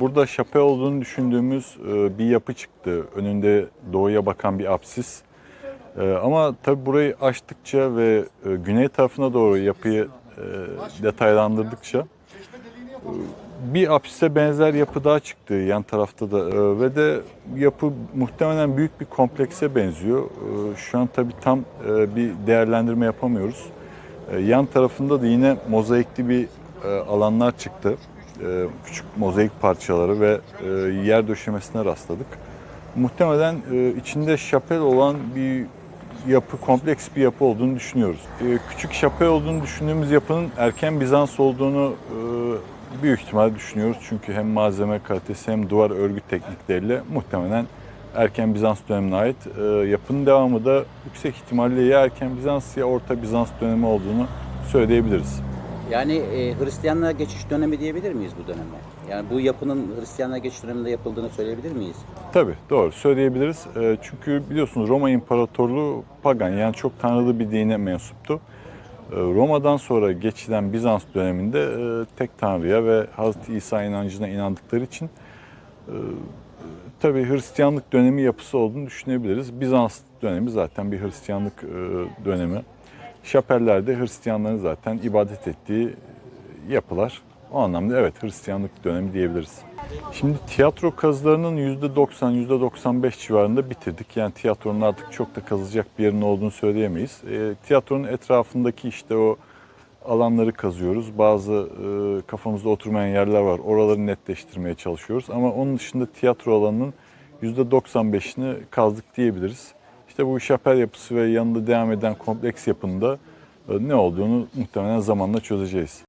Burada şape olduğunu düşündüğümüz e, bir yapı çıktı. Önünde doğuya bakan bir apsis. E, Ama tabii burayı açtıkça ve e, güney tarafına doğru yapıyı detaylandırdıkça bir apsise benzer yapı daha çıktı yan tarafta da ve de yapı muhtemelen büyük bir komplekse benziyor. Şu an tabii tam bir değerlendirme yapamıyoruz. Yan tarafında da yine mozaikli bir alanlar çıktı. E, Küçük mozaik parçaları ve e, yer döşemesine rastladık. Muhtemelen e, içinde şapel olan bir yapı, kompleks bir yapı olduğunu düşünüyoruz. Küçük şapel olduğunu düşündüğümüz yapının erken Bizans olduğunu büyük ihtimal düşünüyoruz. Çünkü hem malzeme kalitesi hem duvar örgü teknikleriyle muhtemelen erken Bizans dönemine ait. Yapının devamı da yüksek ihtimalle ya erken Bizans ya orta Bizans dönemi olduğunu söyleyebiliriz. Yani e, Hristiyanlığa geçiş dönemi diyebilir miyiz bu döneme? Yani bu yapının Hristiyanlığa geçiş döneminde yapıldığını söyleyebilir miyiz? Tabii doğru söyleyebiliriz. E, Çünkü biliyorsunuz Roma İmparatorluğu pagan yani çok tanrılı bir dine mensuptu. E, Roma'dan sonra geçilen Bizans döneminde e, tek tanrıya ve Hazreti İsa inancına inandıkları için e, tabii Hristiyanlık dönemi yapısı olduğunu düşünebiliriz. Bizans dönemi zaten bir Hristiyanlık e, dönemi. Şapellerde Hristiyanların zaten ibadet ettiği yapılar. O anlamda evet Hristiyanlık dönemi diyebiliriz. Şimdi tiyatro kazılarının %90, %95 civarında bitirdik. Yani tiyatronun artık çok da kazılacak bir yerin olduğunu söyleyemeyiz. E, tiyatronun etrafındaki işte o alanları kazıyoruz. Bazı e, kafamızda oturmayan yerler var. Oraları netleştirmeye çalışıyoruz. Ama onun dışında tiyatro alanının %95'ini kazdık diyebiliriz. İşte bu şapel yapısı ve yanında devam eden kompleks yapında e, ne olduğunu muhtemelen zamanla çözeceğiz.